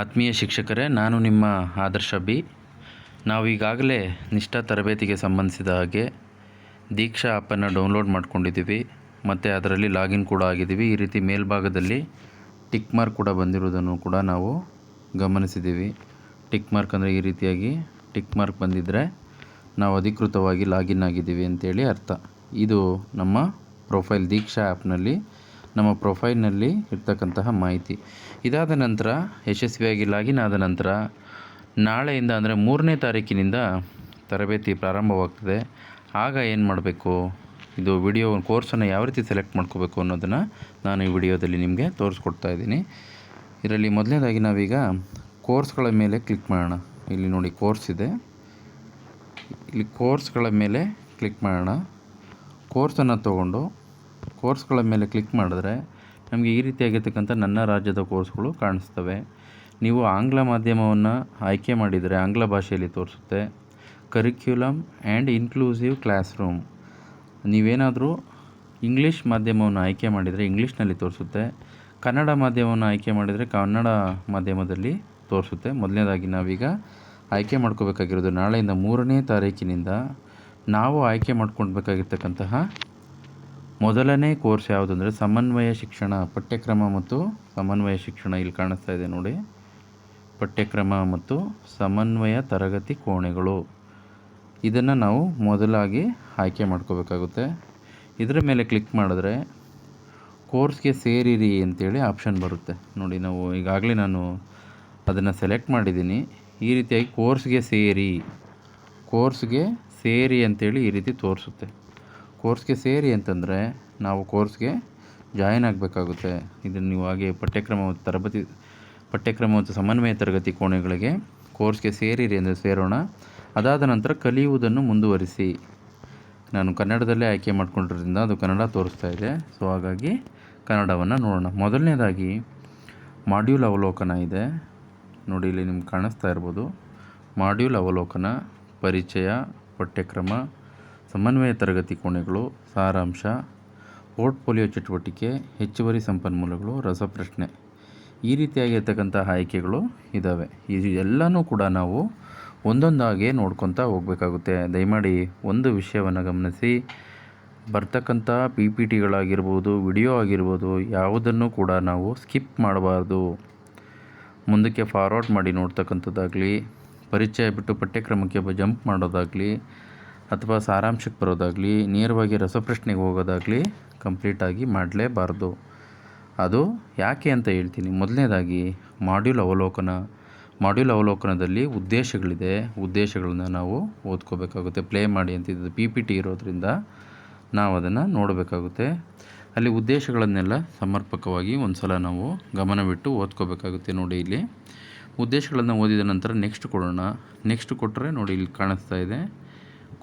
ಆತ್ಮೀಯ ಶಿಕ್ಷಕರೇ, ನಾನು ನಿಮ್ಮ ಆದರ್ಶ ಬಿ. ನಾವು ಈಗಾಗಲೇ ನಿಷ್ಠಾ ತರಬೇತಿಗೆ ಸಂಬಂಧಿಸಿದ ಹಾಗೆ ದೀಕ್ಷಾ ಆ್ಯಪನ್ನು ಡೌನ್ಲೋಡ್ ಮಾಡ್ಕೊಂಡಿದ್ದೀವಿ. ಮತ್ತು ಅದರಲ್ಲಿ ಲಾಗಿನ್ ಕೂಡ ಆಗಿದ್ದೀವಿ. ಈ ರೀತಿ ಮೇಲ್ಭಾಗದಲ್ಲಿ ಟಿಕ್ ಮಾರ್ಕ್ ಕೂಡ ಬಂದಿರೋದನ್ನು ಕೂಡ ನಾವು ಗಮನಿಸಿದ್ದೀವಿ. ಟಿಕ್ ಮಾರ್ಕ್ ಅಂದರೆ ಈ ರೀತಿಯಾಗಿ ಟಿಕ್ ಮಾರ್ಕ್ ಬಂದಿದ್ದರೆ ನಾವು ಅಧಿಕೃತವಾಗಿ ಲಾಗಿನ್ ಆಗಿದ್ದೀವಿ ಅಂತೇಳಿ ಅರ್ಥ. ಇದು ನಮ್ಮ ಪ್ರೊಫೈಲ್ ದೀಕ್ಷಾ ಆ್ಯಪ್ನಲ್ಲಿ ನಮ್ಮ ಪ್ರೊಫೈಲ್ನಲ್ಲಿ ಇರ್ತಕ್ಕಂತಹ ಮಾಹಿತಿ. ಇದಾದ ನಂತರ ಯಶಸ್ವಿಯಾಗಿ ಲಾಗಿನ್ ಆದ ನಂತರ, ನಾಳೆಯಿಂದ ಅಂದರೆ ಮೂರನೇ ತಾರೀಕಿನಿಂದ ತರಬೇತಿ ಪ್ರಾರಂಭವಾಗ್ತದೆ. ಆಗ ಏನು ಮಾಡಬೇಕು? ಇದು ವಿಡಿಯೋ, ಕೋರ್ಸನ್ನು ಯಾವ ರೀತಿ ಸೆಲೆಕ್ಟ್ ಮಾಡ್ಕೋಬೇಕು ಅನ್ನೋದನ್ನು ನಾನು ಈ ವಿಡಿಯೋದಲ್ಲಿ ನಿಮಗೆ ತೋರಿಸ್ಕೊಡ್ತಾ ಇದ್ದೀನಿ. ಇದರಲ್ಲಿ ಮೊದಲನೇದಾಗಿ ನಾವೀಗ ಕೋರ್ಸ್ಗಳ ಮೇಲೆ ಕ್ಲಿಕ್ ಮಾಡೋಣ. ಇಲ್ಲಿ ನೋಡಿ ಕೋರ್ಸ್ ಇದೆ. ಇಲ್ಲಿ ಕೋರ್ಸ್ಗಳ ಮೇಲೆ ಕ್ಲಿಕ್ ಮಾಡೋಣ. ಕೋರ್ಸನ್ನು ತೊಗೊಂಡು ಕೋರ್ಸ್ಗಳ ಮೇಲೆ ಕ್ಲಿಕ್ ಮಾಡಿದ್ರೆ ನಮಗೆ ಈ ರೀತಿಯಾಗಿರ್ತಕ್ಕಂಥ ನನ್ನ ರಾಜ್ಯದ ಕೋರ್ಸ್ಗಳು ಕಾಣಿಸ್ತವೆ. ನೀವು ಆಂಗ್ಲ ಮಾಧ್ಯಮವನ್ನು ಆಯ್ಕೆ ಮಾಡಿದರೆ ಆಂಗ್ಲ ಭಾಷೆಯಲ್ಲಿ ತೋರಿಸುತ್ತೆ. Curriculum and inclusive class room ನೀವೇನಾದರೂ ಇಂಗ್ಲೀಷ್ ಮಾಧ್ಯಮವನ್ನು ಆಯ್ಕೆ ಮಾಡಿದರೆ ಇಂಗ್ಲೀಷ್ನಲ್ಲಿ ತೋರಿಸುತ್ತೆ. ಕನ್ನಡ ಮಾಧ್ಯಮವನ್ನು ಆಯ್ಕೆ ಮಾಡಿದರೆ ಕನ್ನಡ ಮಾಧ್ಯಮದಲ್ಲಿ ತೋರಿಸುತ್ತೆ. ಮೊದಲನೇದಾಗಿ ನಾವೀಗ ಆಯ್ಕೆ ಮಾಡ್ಕೋಬೇಕಾಗಿರೋದು ನಾಳೆಯಿಂದ ಮೂರನೇ ತಾರೀಕಿನಿಂದ ನಾವು ಆಯ್ಕೆ ಮಾಡ್ಕೊಳ್ಬೇಕಾಗಿರ್ತಕ್ಕಂತಹ ಮೊದಲನೇ ಕೋರ್ಸ್ ಯಾವುದು ಅಂದರೆ ಸಮನ್ವಯ ಶಿಕ್ಷಣ, ಪಠ್ಯಕ್ರಮ ಮತ್ತು ಸಮನ್ವಯ ಶಿಕ್ಷಣ ಇಲ್ಲಿ ಕಾಣಿಸ್ತಾ ಇದೆ ನೋಡಿ. ಪಠ್ಯಕ್ರಮ ಮತ್ತು ಸಮನ್ವಯ ತರಗತಿ ಕೋಣೆಗಳು. ಇದನ್ನು ನಾವು ಮೊದಲಾಗಿ ಆಯ್ಕೆ ಮಾಡ್ಕೋಬೇಕಾಗುತ್ತೆ. ಇದರ ಮೇಲೆ ಕ್ಲಿಕ್ ಮಾಡಿದ್ರೆ ಕೋರ್ಸ್ಗೆ ಸೇರಿರಿ ಅಂತೇಳಿ ಆಪ್ಷನ್ ಬರುತ್ತೆ. ನೋಡಿ, ನಾವು ಈಗಾಗಲೇ ನಾನು ಅದನ್ನು ಸೆಲೆಕ್ಟ್ ಮಾಡಿದ್ದೀನಿ. ಈ ರೀತಿಯಾಗಿ ಕೋರ್ಸ್ಗೆ ಸೇರಿ ಕೋರ್ಸ್ಗೆ ಸೇರಿ ಅಂತೇಳಿ ಈ ರೀತಿ ತೋರಿಸುತ್ತೆ. ಕೋರ್ಸ್ಗೆ ಸೇರಿ ಅಂತಂದರೆ ನಾವು ಕೋರ್ಸ್ಗೆ ಜಾಯಿನ್ ಆಗಬೇಕಾಗುತ್ತೆ. ಇದನ್ನು ನೀವು ಹಾಗೆ ಪಠ್ಯಕ್ರಮ ತರಬೇತಿ ಪಠ್ಯಕ್ರಮ ಮತ್ತು ಸಮನ್ವಯ ತರಗತಿ ಕೋಣೆಗಳಿಗೆ ಕೋರ್ಸ್ಗೆ ಸೇರಿರಿ ಅಂದರೆ ಸೇರೋಣ. ಅದಾದ ನಂತರ ಕಲಿಯುವುದನ್ನು ಮುಂದುವರಿಸಿ. ನಾನು ಕನ್ನಡದಲ್ಲೇ ಆಯ್ಕೆ ಮಾಡಿಕೊಂಡಿರೋದ್ರಿಂದ ಅದು ಕನ್ನಡ ತೋರಿಸ್ತಾ ಇದೆ. ಸೊ ಹಾಗಾಗಿ ಕನ್ನಡವನ್ನು ನೋಡೋಣ. ಮೊದಲನೇದಾಗಿ ಮಾಡ್ಯೂಲ್ ಅವಲೋಕನ ಇದೆ. ನೋಡಿ, ಇಲ್ಲಿ ನಿಮ್ಗೆ ಕಾಣಿಸ್ತಾ ಇರ್ಬೋದು. ಮಾಡ್ಯೂಲ್ ಅವಲೋಕನ, ಪರಿಚಯ, ಪಠ್ಯಕ್ರಮ ಸಮನ್ವಯ ತರಗತಿ ಕೋಣೆಗಳು, ಸಾರಾಂಶ ಪೋರ್ಟ್ಫೋಲಿಯೋ ಚಟುವಟಿಕೆ, ಹೆಚ್ಚುವರಿ ಸಂಪನ್ಮೂಲಗಳು, ರಸಪ್ರಶ್ನೆ ಈ ರೀತಿಯಾಗಿರ್ತಕ್ಕಂಥ ಆಯ್ಕೆಗಳು ಇದ್ದಾವೆ ಇದು ಎಲ್ಲನೂ ಕೂಡ ನಾವು ಒಂದೊಂದಾಗಿ ನೋಡ್ಕೊತಾ ಹೋಗಬೇಕಾಗುತ್ತೆ. ದಯಮಾಡಿ ಒಂದು ವಿಷಯವನ್ನು ಗಮನಿಸಿ. ಬರ್ತಕ್ಕಂಥ ಪಿ ಪಿ ಟಿಗಳಾಗಿರ್ಬೋದು, ವಿಡಿಯೋ ಆಗಿರ್ಬೋದು, ಯಾವುದನ್ನು ಕೂಡ ನಾವು ಸ್ಕಿಪ್ ಮಾಡಬಾರ್ದು. ಮುಂದಕ್ಕೆ ಫಾರ್ವರ್ಡ್ ಮಾಡಿ ನೋಡ್ತಕ್ಕಂಥದ್ದಾಗಲಿ, ಪರಿಚಯ ಬಿಟ್ಟು ಪಠ್ಯಕ್ರಮಕ್ಕೆ ಜಂಪ್ ಮಾಡೋದಾಗಲಿ ಅಥವಾ ಸಾರಾಂಶಕ್ಕೆ ಬರೋದಾಗಲಿ, ನೇರವಾಗಿ ರಸಪ್ರಶ್ನೆಗೆ ಹೋಗೋದಾಗಲಿ ಕಂಪ್ಲೀಟಾಗಿ ಮಾಡಲೇಬಾರ್ದು. ಅದು ಯಾಕೆ ಅಂತ ಹೇಳ್ತೀನಿ. ಮೊದಲನೇದಾಗಿ, ಮಾಡ್ಯೂಲ್ ಅವಲೋಕನ, ಮಾಡ್ಯೂಲ್ ಅವಲೋಕನದಲ್ಲಿ ಉದ್ದೇಶಗಳಿದೆ. ಉದ್ದೇಶಗಳನ್ನ ನಾವು ಓದ್ಕೋಬೇಕಾಗುತ್ತೆ. ಪ್ಲೇ ಮಾಡಿ ಅಂತಿದ್ದು ಪಿ ಪಿ ಟಿ ಇರೋದ್ರಿಂದ ನಾವು ಅದನ್ನು ನೋಡಬೇಕಾಗುತ್ತೆ. ಅಲ್ಲಿ ಉದ್ದೇಶಗಳನ್ನೆಲ್ಲ ಸಮರ್ಪಕವಾಗಿ ಒಂದು ಸಲ ನಾವು ಗಮನವಿಟ್ಟು ಓದ್ಕೋಬೇಕಾಗುತ್ತೆ ನೋಡಿ ಇಲ್ಲಿ. ಉದ್ದೇಶಗಳನ್ನು ಓದಿದ ನಂತರ ನೆಕ್ಸ್ಟ್ ಕೊಡೋಣ. ನೆಕ್ಸ್ಟ್ ಕೊಟ್ಟರೆ ನೋಡಿ ಇಲ್ಲಿ ಕಾಣಿಸ್ತಾ ಇದೆ.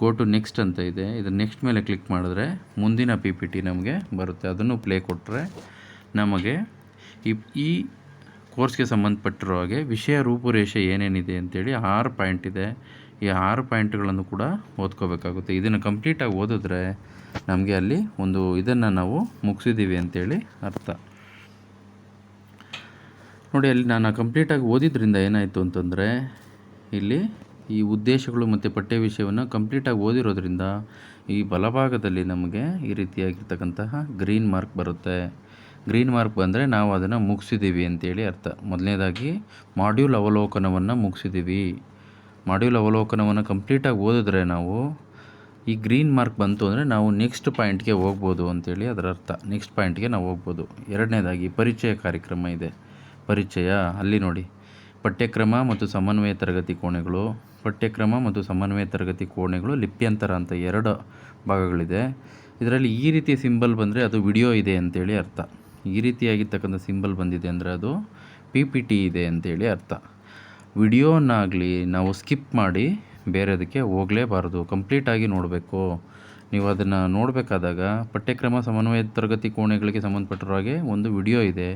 ಗೋ ಟು ನೆಕ್ಸ್ಟ್ ಅಂತ ಇದೆ. ಇದು ನೆಕ್ಸ್ಟ್ ಮೇಲೆ ಕ್ಲಿಕ್ ಮಾಡಿದ್ರೆ ಮುಂದಿನ ಪಿ ಪಿ ಟಿ ನಮಗೆ ಬರುತ್ತೆ. ಅದನ್ನು ಪ್ಲೇ ಕೊಟ್ಟರೆ ನಮಗೆ ಈ ಈ ಕೋರ್ಸ್ಗೆ ಸಂಬಂಧಪಟ್ಟಿರೋ ಹಾಗೆ ವಿಷಯ ರೂಪುರೇಷೆ ಏನೇನಿದೆ ಅಂತೇಳಿ ಆರು ಪಾಯಿಂಟ್ ಇದೆ. ಈ ಆರು ಪಾಯಿಂಟ್ಗಳನ್ನು ಕೂಡ ಓದ್ಕೋಬೇಕಾಗುತ್ತೆ. ಇದನ್ನು ಕಂಪ್ಲೀಟಾಗಿ ಓದಿದ್ರೆ ನಮಗೆ ಅಲ್ಲಿ ಒಂದು ಇದನ್ನು ನಾವು ಮುಗಿಸಿದ್ದೀವಿ ಅಂತೇಳಿ ಅರ್ಥ. ನೋಡಿ, ಅಲ್ಲಿ ನಾನು ಕಂಪ್ಲೀಟಾಗಿ ಓದಿದ್ರಿಂದ ಏನಾಯಿತು ಅಂತಂದರೆ ಇಲ್ಲಿ ಈ ಉದ್ದೇಶಗಳು ಮತ್ತು ಪಠ್ಯ ವಿಷಯವನ್ನು ಕಂಪ್ಲೀಟಾಗಿ ಓದಿರೋದ್ರಿಂದ ಈ ಬಲಭಾಗದಲ್ಲಿ ನಮಗೆ ಈ ರೀತಿಯಾಗಿರ್ತಕ್ಕಂತಹ ಗ್ರೀನ್ ಮಾರ್ಕ್ ಬರುತ್ತೆ. ಗ್ರೀನ್ ಮಾರ್ಕ್ ಬಂದರೆ ನಾವು ಅದನ್ನು ಮುಗಿಸಿದ್ದೀವಿ ಅಂತೇಳಿ ಅರ್ಥ. ಮೊದಲನೇದಾಗಿ ಮಾಡ್ಯೂಲ್ ಅವಲೋಕನವನ್ನು ಮುಗಿಸಿದ್ದೀವಿ. ಮಾಡ್ಯೂಲ್ ಅವಲೋಕನವನ್ನು ಕಂಪ್ಲೀಟಾಗಿ ಓದಿದ್ರೆ ನಾವು ಈ ಗ್ರೀನ್ ಮಾರ್ಕ್ ಬಂತು ಅಂದರೆ ನಾವು ನೆಕ್ಸ್ಟ್ ಪಾಯಿಂಟ್ಗೆ ಹೋಗ್ಬೋದು ಅಂತೇಳಿ ಅದರ ಅರ್ಥ. ನೆಕ್ಸ್ಟ್ ಪಾಯಿಂಟ್ಗೆ ನಾವು ಹೋಗ್ಬೋದು. ಎರಡನೇದಾಗಿ ಪರಿಚಯ ಕಾರ್ಯಕ್ರಮ ಇದೆ. ಪರಿಚಯ ಅಲ್ಲಿ ನೋಡಿ. ಪಠ್ಯಕ್ರಮ ಮತ್ತು ಸಮನ್ವಯ ತರಗತಿ ಕೋಣೆಗಳು, ಪಠ್ಯಕ್ರಮ ಮತ್ತು ಸಮನ್ವಯ ತರಗತಿ ಕೋಣೆಗಳು ಲಿಪ್ಯಂತರ ಅಂತ ಎರಡು ಭಾಗಗಳಿದೆ. ಇದರಲ್ಲಿ ಈ ರೀತಿ ಸಿಂಬಲ್ ಬಂದರೆ ಅದು ವಿಡಿಯೋ ಇದೆ ಅಂತೇಳಿ ಅರ್ಥ. ಈ ರೀತಿಯಾಗಿರ್ತಕ್ಕಂಥ ಸಿಂಬಲ್ ಬಂದಿದೆ ಅಂದರೆ ಅದು ಪಿ ಪಿ ಟಿ ಇದೆ ಅಂತೇಳಿ ಅರ್ಥ. ವಿಡಿಯೋನಾಗಲಿ ನಾವು ಸ್ಕಿಪ್ ಮಾಡಿ ಬೇರೆದಕ್ಕೆ ಹೋಗಲೇಬಾರ್ದು ಕಂಪ್ಲೀಟಾಗಿ ನೋಡಬೇಕು. ನೀವು ಅದನ್ನು ನೋಡಬೇಕಾದಾಗ ಪಠ್ಯಕ್ರಮ, ಸಮನ್ವಯ ತರಗತಿ ಕೋಣೆಗಳಿಗೆ ಸಂಬಂಧಪಟ್ಟಿರೋ ಹಾಗೆ ಒಂದು ವಿಡಿಯೋ ಇದೆ.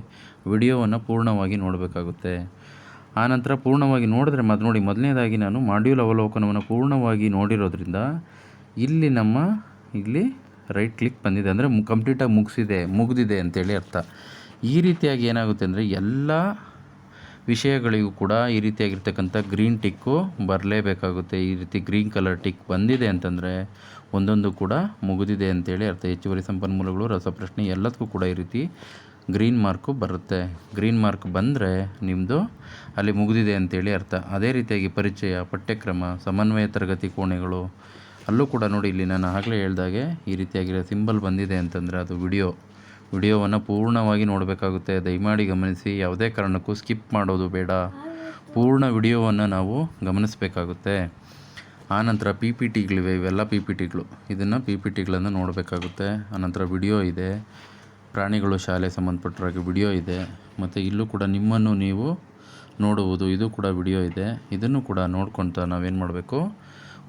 ವಿಡಿಯೋವನ್ನು ಪೂರ್ಣವಾಗಿ ನೋಡಬೇಕಾಗುತ್ತೆ. ಆನಂತರ ಪೂರ್ಣವಾಗಿ ನೋಡಿದ್ರೆ ಮತ್ತು ನೋಡಿ, ಮೊದಲನೇದಾಗಿ ನಾನು ಮಾಡ್ಯೂಲ್ ಅವಲೋಕನವನ್ನು ಪೂರ್ಣವಾಗಿ ನೋಡಿರೋದ್ರಿಂದ ಇಲ್ಲಿ ನಮ್ಮ, ಇಲ್ಲಿ ರೈಟ್ ಕ್ಲಿಕ್ ಬಂದಿದೆ. ಅಂದರೆ ಕಂಪ್ಲೀಟಾಗಿ ಮುಗಿಸಿದೆ, ಮುಗಿದಿದೆ ಅಂತೇಳಿ ಅರ್ಥ. ಈ ರೀತಿಯಾಗಿ ಏನಾಗುತ್ತೆ ಅಂದರೆ ಎಲ್ಲ ವಿಷಯಗಳಿಗೂ ಕೂಡ ಈ ರೀತಿಯಾಗಿರ್ತಕ್ಕಂಥ ಗ್ರೀನ್ ಟಿಕ್ಕು ಬರಲೇಬೇಕಾಗುತ್ತೆ. ಈ ರೀತಿ ಗ್ರೀನ್ ಕಲರ್ ಟಿಕ್ ಬಂದಿದೆ ಅಂತಂದರೆ ಒಂದೊಂದು ಕೂಡ ಮುಗಿದಿದೆ ಅಂತೇಳಿ ಅರ್ಥ. ಹೆಚ್ಚುವರಿ ಸಂಪನ್ಮೂಲಗಳು, ರಸಪ್ರಶ್ನೆ ಎಲ್ಲದಕ್ಕೂ ಕೂಡ ಈ ರೀತಿ ಗ್ರೀನ್ ಮಾರ್ಕು ಬರುತ್ತೆ. ಗ್ರೀನ್ ಮಾರ್ಕ್ ಬಂದರೆ ನಿಮ್ಮದು ಅಲ್ಲಿ ಮುಗಿದಿದೆ ಅಂತೇಳಿ ಅರ್ಥ. ಅದೇ ರೀತಿಯಾಗಿ ಪರಿಚಯ, ಪಠ್ಯಕ್ರಮ, ಸಮನ್ವಯ ತರಗತಿ ಕೋಣೆಗಳು ಅಲ್ಲೂ ಕೂಡ ನೋಡಿ ಇಲ್ಲಿ ನಾನು ಆಗಲೇ ಹೇಳ್ದಾಗೆ ಈ ರೀತಿಯಾಗಿರೋ ಸಿಂಬಲ್ ಬಂದಿದೆ ಅಂತಂದರೆ ಅದು ವಿಡಿಯೋ ವಿಡಿಯೋವನ್ನು ಪೂರ್ಣವಾಗಿ ನೋಡಬೇಕಾಗುತ್ತೆ. ದಯಮಾಡಿ ಗಮನಿಸಿ. ಯಾವುದೇ ಕಾರಣಕ್ಕೂ ಸ್ಕಿಪ್ ಮಾಡೋದು ಬೇಡ. ಪೂರ್ಣ ವಿಡಿಯೋವನ್ನು ನಾವು ಗಮನಿಸಬೇಕಾಗುತ್ತೆ. ಆನಂತರ ಪಿ ಪಿ ಟಿಗಳಿವೆ ಇವೆಲ್ಲ ಪಿ ಪಿ ಟಿಗಳು ಇದನ್ನು ಪಿ ಪಿ ಟಿಗಳನ್ನು ನೋಡಬೇಕಾಗುತ್ತೆ. ಆನಂತರ ವಿಡಿಯೋ ಇದೆ. ಪ್ರಾಣಿಗಳು ಶಾಲೆ ಸಂಬಂಧಪಟ್ಟರಾಗಿ ವಿಡಿಯೋ ಇದೆ. ಮತ್ತು ಇಲ್ಲೂ ಕೂಡ ನಿಮ್ಮನ್ನು ನೀವು ನೋಡುವುದು, ಇದು ಕೂಡ ವಿಡಿಯೋ ಇದೆ. ಇದನ್ನು ಕೂಡ ನೋಡ್ಕೊತ ನಾವೇನು ಮಾಡಬೇಕು?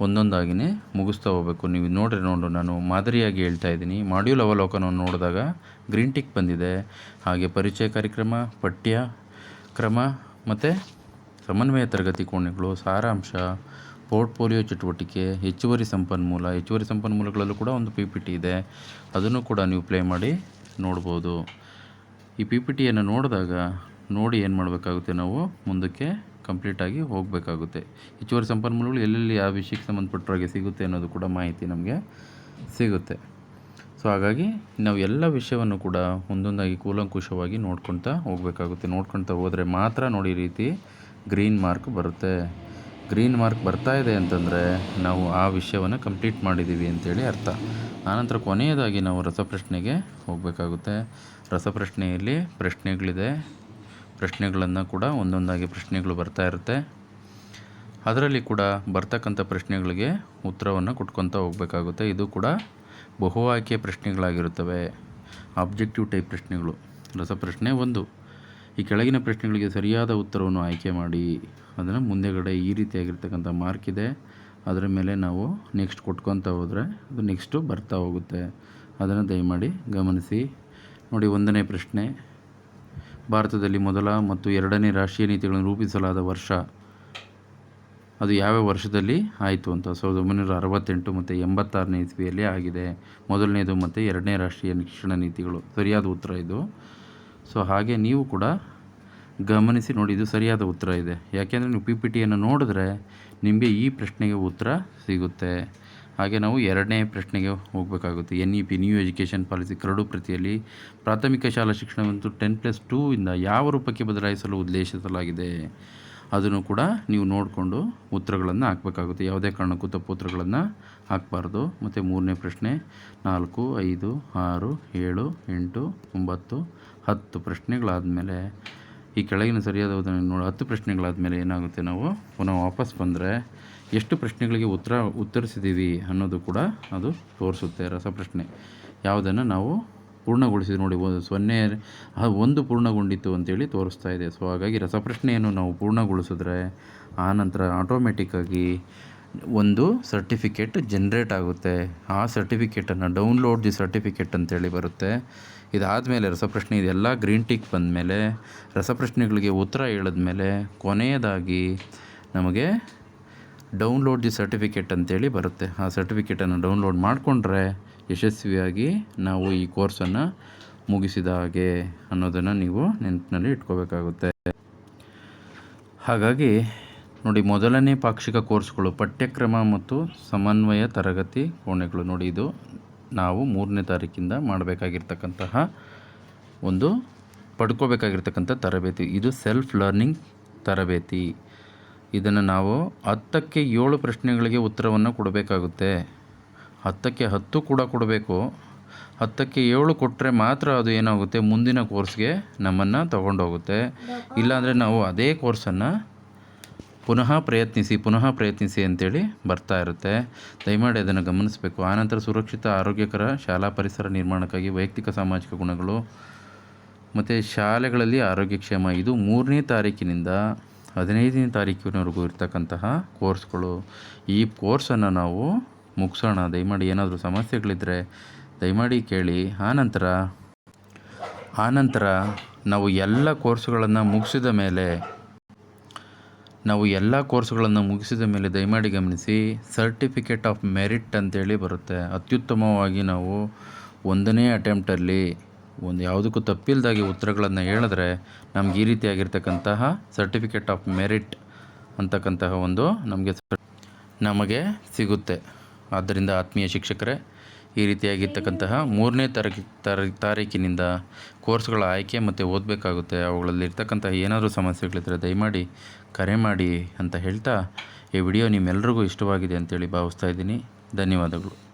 ಒಂದೊಂದಾಗಿಯೇ ಮುಗಿಸ್ತಾ ಹೋಗ್ಬೇಕು. ನೀವು ನೋಡ್ರಿ, ನೋಡು. ನಾನು ಮಾದರಿಯಾಗಿ ಹೇಳ್ತಾ ಇದ್ದೀನಿ. ಮಾಡ್ಯೂಲ್ ಅವಲೋಕನವನ್ನು ನೋಡಿದಾಗ ಗ್ರೀನ್ ಟಿಕ್ ಬಂದಿದೆ. ಹಾಗೆ ಪರಿಚಯ ಕಾರ್ಯಕ್ರಮ, ಪಠ್ಯ ಕ್ರಮ ಮತ್ತು ಸಮನ್ವಯ ತರಗತಿ ಕೋಣೆಗಳು, ಸಾರಾಂಶ, ಪೋರ್ಟ್ಫೋಲಿಯೋ ಚಟುವಟಿಕೆ, ಹೆಚ್ಚುವರಿ ಸಂಪನ್ಮೂಲ. ಹೆಚ್ಚುವರಿ ಸಂಪನ್ಮೂಲಗಳಲ್ಲೂ ಕೂಡ ಒಂದು ಪಿ ಪಿ ಟಿ ಇದೆ. ಅದನ್ನು ಕೂಡ ನೀವು ಪ್ಲೇ ಮಾಡಿ ನೋಡ್ಬೋದು. ಈ ಪಿ ಪಿ ಟಿಯನ್ನು ನೋಡಿದಾಗ ನೋಡಿ ಏನು ಮಾಡಬೇಕಾಗುತ್ತೆ ನಾವು ಮುಂದಕ್ಕೆ ಕಂಪ್ಲೀಟಾಗಿ ಹೋಗಬೇಕಾಗುತ್ತೆ. ಹೆಚ್ಚುವರಿ ಸಂಪನ್ಮೂಲಗಳು ಎಲ್ಲೆಲ್ಲಿ ಆ ವಿಷಯಕ್ಕೆ ಸಂಬಂಧಪಟ್ಟರಾಗೆ ಸಿಗುತ್ತೆ ಅನ್ನೋದು ಕೂಡ ಮಾಹಿತಿ ನಮಗೆ ಸಿಗುತ್ತೆ. ಸೊ ಹಾಗಾಗಿ ನಾವು ಎಲ್ಲ ವಿಷಯವನ್ನು ಕೂಡ ಒಂದೊಂದಾಗಿ ಕೂಲಂಕುಷವಾಗಿ ನೋಡ್ಕೊತಾ ಹೋಗಬೇಕಾಗುತ್ತೆ. ನೋಡ್ಕೊತಾ ಹೋದರೆ ಮಾತ್ರ ನೋಡಿ ರೀತಿ ಗ್ರೀನ್ ಮಾರ್ಕ್ ಬರುತ್ತೆ. ಗ್ರೀನ್ ಮಾರ್ಕ್ ಬರ್ತಾ ಇದೆ ಅಂತಂದರೆ ನಾವು ಆ ವಿಷಯವನ್ನು ಕಂಪ್ಲೀಟ್ ಮಾಡಿದ್ದೀವಿ ಅಂತೇಳಿ ಅರ್ಥ. ಆನಂತರ ಕೊನೆಯದಾಗಿ ನಾವು ರಸಪ್ರಶ್ನೆಗೆ ಹೋಗಬೇಕಾಗುತ್ತೆ. ರಸಪ್ರಶ್ನೆಯಲ್ಲಿ ಪ್ರಶ್ನೆಗಳಿದೆ. ಪ್ರಶ್ನೆಗಳನ್ನು ಕೂಡ ಒಂದೊಂದಾಗಿ ಪ್ರಶ್ನೆಗಳು ಬರ್ತಾ ಇರುತ್ತೆ. ಅದರಲ್ಲಿ ಕೂಡ ಬರ್ತಕ್ಕಂಥ ಪ್ರಶ್ನೆಗಳಿಗೆ ಉತ್ತರವನ್ನು ಕೊಟ್ಕೊತಾ ಹೋಗಬೇಕಾಗುತ್ತೆ. ಇದು ಕೂಡ ಬಹು ಆಯ್ಕೆ ಪ್ರಶ್ನೆಗಳಾಗಿರುತ್ತವೆ. ಆಬ್ಜೆಕ್ಟಿವ್ ಟೈಪ್ ಪ್ರಶ್ನೆಗಳು. ರಸಪ್ರಶ್ನೆ ಒಂದು. ಈ ಕೆಳಗಿನ ಪ್ರಶ್ನೆಗಳಿಗೆ ಸರಿಯಾದ ಉತ್ತರವನ್ನು ಆಯ್ಕೆ ಮಾಡಿ, ಅದನ್ನು ಮುಂದೆಗಡೆ ಈ ರೀತಿಯಾಗಿರ್ತಕ್ಕಂಥ ಮಾರ್ಕ್ ಇದೆ. ಅದರ ಮೇಲೆ ನಾವು ನೆಕ್ಸ್ಟ್ ಕೊಟ್ಕೊತ ಹೋದರೆ ಅದು ನೆಕ್ಸ್ಟು ಬರ್ತಾ ಹೋಗುತ್ತೆ. ಅದನ್ನು ದಯಮಾಡಿ ಗಮನಿಸಿ. ನೋಡಿ, ಒಂದನೇ ಪ್ರಶ್ನೆ. ಭಾರತದಲ್ಲಿ ಮೊದಲ ಮತ್ತು ಎರಡನೇ ರಾಷ್ಟ್ರೀಯ ನೀತಿಗಳನ್ನು ರೂಪಿಸಲಾದ ವರ್ಷ ಅದು ಯಾವ ವರ್ಷದಲ್ಲಿ ಆಯಿತು ಅಂತ? ಸಾವಿರದ ಒಂಬೈನೂರ ಅರವತ್ತೆಂಟು ಮತ್ತು ಎಂಬತ್ತಾರನೇ ಇಸ್ವಿಯಲ್ಲಿ ಆಗಿದೆ. ಮೊದಲನೇದು ಮತ್ತು ಎರಡನೇ ರಾಷ್ಟ್ರೀಯ ಶಿಕ್ಷಣ ನೀತಿಗಳು. ಸರಿಯಾದ ಉತ್ತರ ಇದು. ಸೊ ಹಾಗೆ ನೀವು ಕೂಡ ಗಮನಿಸಿ ನೋಡಿ, ಇದು ಸರಿಯಾದ ಉತ್ತರ ಇದೆ. ಯಾಕೆಂದರೆ ನೀವು ಪಿ ಪಿ ಟಿಯನ್ನು ನೋಡಿದ್ರೆ ನಿಮಗೆ ಈ ಪ್ರಶ್ನೆಗೆ ಉತ್ತರ ಸಿಗುತ್ತೆ. ಹಾಗೆ ನಾವು ಎರಡನೇ ಪ್ರಶ್ನೆಗೆ ಹೋಗಬೇಕಾಗುತ್ತೆ. N E P new education policy curd ಪ್ರತಿಯಲ್ಲಿ ಪ್ರಾಥಮಿಕ ಶಾಲಾ ಶಿಕ್ಷಣವಂತೂ ಟೆನ್ ಪ್ಲಸ್ ಟೂ ಇಂದ ಯಾವ ರೂಪಕ್ಕೆ ಬದಲಾಯಿಸಲು ಉದ್ದೇಶಿಸಲಾಗಿದೆ ಅದನ್ನು ಕೂಡ ನೀವು ನೋಡಿಕೊಂಡು ಉತ್ತರಗಳನ್ನು ಹಾಕಬೇಕಾಗುತ್ತೆ. ಯಾವುದೇ ಕಾರಣಕ್ಕೂ ತಪ್ಪು ಉತ್ತರಗಳನ್ನು ಹಾಕಬಾರ್ದು. ಮತ್ತು ಮೂರನೇ ಪ್ರಶ್ನೆ ನಾಲ್ಕು, ಐದು, ಆರು, ಏಳು, ಎಂಟು, ಒಂಬತ್ತು ಹತ್ತು ಪ್ರಶ್ನೆಗಳಾದಮೇಲೆ ಈ ಕೆಳಗಿನ ಸರಿಯಾದ ಉದಾಹರಣೆ ನೋಡಿ, ಹತ್ತು ಪ್ರಶ್ನೆಗಳಾದಮೇಲೆ ಏನಾಗುತ್ತೆ ನಾವು? ಪುನಃ ವಾಪಸ್ ಬಂದರೆ ಎಷ್ಟು ಪ್ರಶ್ನೆಗಳಿಗೆ ಉತ್ತರ ಉತ್ತರಿಸಿದ್ದೀವಿ ಅನ್ನೋದು ಕೂಡ ಅದು ತೋರಿಸುತ್ತೆ ರಸಪ್ರಶ್ನೆ. ಯಾವುದನ್ನು ನಾವು ಪೂರ್ಣಗೊಳಿಸಿದ್ವಿ ನೋಡಿ ಸೊನ್ನೆ ಒಂದು ಪೂರ್ಣಗೊಂಡಿತ್ತು ಅಂತೇಳಿ ತೋರಿಸ್ತಾ ಇದೆ. ಸೊ ಹಾಗಾಗಿ ರಸಪ್ರಶ್ನೆಯನ್ನು ನಾವು ಪೂರ್ಣಗೊಳಿಸಿದ್ರೆ ಆನಂತರ ಆಟೋಮೆಟಿಕ್ಕಾಗಿ ಒಂದು ಸರ್ಟಿಫಿಕೇಟ್ ಜನ್ರೇಟ್ ಆಗುತ್ತೆ. ಆ ಸರ್ಟಿಫಿಕೇಟನ್ನು ಡೌನ್ಲೋಡ್ ದಿ ಸರ್ಟಿಫಿಕೇಟ್ ಅಂತೇಳಿ ಬರುತ್ತೆ. ಇದಾದಮೇಲೆ ರಸಪ್ರಶ್ನೆ, ಇದೆಲ್ಲ ಗ್ರೀನ್ ಟಿಕ್ ಬಂದಮೇಲೆ ರಸಪ್ರಶ್ನೆಗಳಿಗೆ ಉತ್ತರ ಹೇಳಿದ್ಮೇಲೆ ಕೊನೆಯದಾಗಿ ನಮಗೆ ಡೌನ್ಲೋಡ್ ದಿ ಸರ್ಟಿಫಿಕೇಟ್ ಅಂತೇಳಿ ಬರುತ್ತೆ. ಆ ಸರ್ಟಿಫಿಕೇಟನ್ನು ಡೌನ್ಲೋಡ್ ಮಾಡಿಕೊಂಡ್ರೆ ಯಶಸ್ವಿಯಾಗಿ ನಾವು ಈ ಕೋರ್ಸನ್ನು ಮುಗಿಸಿದ ಹಾಗೆ ಅನ್ನೋದನ್ನು ನೀವು ನೆನಪಿನಲ್ಲಿ ಇಟ್ಕೋಬೇಕಾಗುತ್ತೆ. ಹಾಗಾಗಿ ನೋಡಿ, ಮೊದಲನೇ ಪಾಕ್ಷಿಕ ಕೋರ್ಸ್ಗಳು ಪಠ್ಯಕ್ರಮ ಮತ್ತು ಸಮನ್ವಯ ತರಗತಿ ಕೋಣೆಗಳು. ನೋಡಿ, ಇದು ನಾವು ಮೂರನೇ ತಾರೀಕಿಂದ ಮಾಡಬೇಕಾಗಿರ್ತಕ್ಕಂತಹ ಒಂದು ಪಡ್ಕೋಬೇಕಾಗಿರ್ತಕ್ಕಂಥ ತರಬೇತಿ. ಇದು ಸೆಲ್ಫ್ ಲರ್ನಿಂಗ್ ತರಬೇತಿ. ಇದನ್ನು ನಾವು ಹತ್ತಕ್ಕೆ ಏಳು ಪ್ರಶ್ನೆಗಳಿಗೆ ಉತ್ತರವನ್ನು ಕೊಡಬೇಕಾಗುತ್ತೆ. ಹತ್ತಕ್ಕೆ ಹತ್ತು ಕೂಡ ಕೊಡಬೇಕು. ಹತ್ತಕ್ಕೆ ಏಳು ಕೊಟ್ಟರೆ ಮಾತ್ರ ಅದು ಏನಾಗುತ್ತೆ? ಮುಂದಿನ ಕೋರ್ಸ್ಗೆ ನಮ್ಮನ್ನು ತಗೊಂಡೋಗುತ್ತೆ. ಇಲ್ಲಾಂದರೆ ನಾವು ಅದೇ ಕೋರ್ಸನ್ನು ಪುನಃ ಪ್ರಯತ್ನಿಸಿ ಪುನಃ ಪ್ರಯತ್ನಿಸಿ ಅಂತೇಳಿ ಬರ್ತಾ ಇರುತ್ತೆ. ದಯಮಾಡಿ ಅದನ್ನು ಗಮನಿಸಬೇಕು. ಆನಂತರ ಸುರಕ್ಷಿತ, ಆರೋಗ್ಯಕರ ಶಾಲಾ ಪರಿಸರ ನಿರ್ಮಾಣಕ್ಕಾಗಿ ವೈಯಕ್ತಿಕ ಸಾಮಾಜಿಕ ಗುಣಗಳು ಮತ್ತು ಶಾಲೆಗಳಲ್ಲಿ ಆರೋಗ್ಯ ಕ್ಷೇಮ ಇದು ಮೂರನೇ ತಾರೀಕಿನಿಂದ ಹದಿನೈದನೇ ತಾರೀಕಿನವರೆಗೂ ಇರ್ತಕ್ಕಂತಹ ಕೋರ್ಸ್ಗಳು. ಈ ಕೋರ್ಸನ್ನು ನಾವು ಮುಗಿಸೋಣ. ದಯಮಾಡಿ ಏನಾದರೂ ಸಮಸ್ಯೆಗಳಿದ್ದರೆ ದಯಮಾಡಿ ಕೇಳಿ. ಆನಂತರ ಆನಂತರ ನಾವು ಎಲ್ಲ ಕೋರ್ಸ್ಗಳನ್ನು ಮುಗಿಸಿದ ಮೇಲೆ ನಾವು ಎಲ್ಲ ಕೋರ್ಸ್ಗಳನ್ನು ಮುಗಿಸಿದ ಮೇಲೆ ದಯಮಾಡಿ ಗಮನಿಸಿ ಸರ್ಟಿಫಿಕೇಟ್ ಆಫ್ ಮೆರಿಟ್ ಅಂತೇಳಿ ಬರುತ್ತೆ. ಅತ್ಯುತ್ತಮವಾಗಿ ನಾವು ಒಂದನೇ ಅಟೆಂಪ್ಟಲ್ಲಿ ಒಂದು ಯಾವುದಕ್ಕೂ ತಪ್ಪಿಲ್ಲದಾಗಿ ಉತ್ತರಗಳನ್ನು ಹೇಳಿದ್ರೆ ನಮ್ಗೆ ಈ ರೀತಿಯಾಗಿರ್ತಕ್ಕಂತಹ ಸರ್ಟಿಫಿಕೇಟ್ ಆಫ್ ಮೆರಿಟ್ ಅಂತಕ್ಕಂತಹ ಒಂದು ನಮಗೆ ನಮಗೆ ಸಿಗುತ್ತೆ. ಆದ್ದರಿಂದ ಆತ್ಮೀಯ ಶಿಕ್ಷಕರೇ ಈ ರೀತಿಯಾಗಿರ್ತಕ್ಕಂತಹ ಮೂರನೇ ತಾರೀಕು ತಾರೀ, ತಾರೀಕಿನಿಂದ ಕೋರ್ಸ್ಗಳ ಆಯ್ಕೆ ಮತ್ತು ಓದಬೇಕಾಗುತ್ತೆ. ಅವುಗಳಲ್ಲಿ ಇರ್ತಕ್ಕಂತಹ ಏನಾದರೂ ಸಮಸ್ಯೆಗಳಿದ್ದರೆ ದಯಮಾಡಿ ಕರೆ ಮಾಡಿ ಅಂತ ಹೇಳ್ತಾ ಈ ವಿಡಿಯೋ ನಿಮ್ಮೆಲ್ಲರಿಗೂ ಇಷ್ಟವಾಗಿದೆ ಅಂತೇಳಿ ಭಾವಿಸ್ತಾ ಇದ್ದೀನಿ. ಧನ್ಯವಾದಗಳು.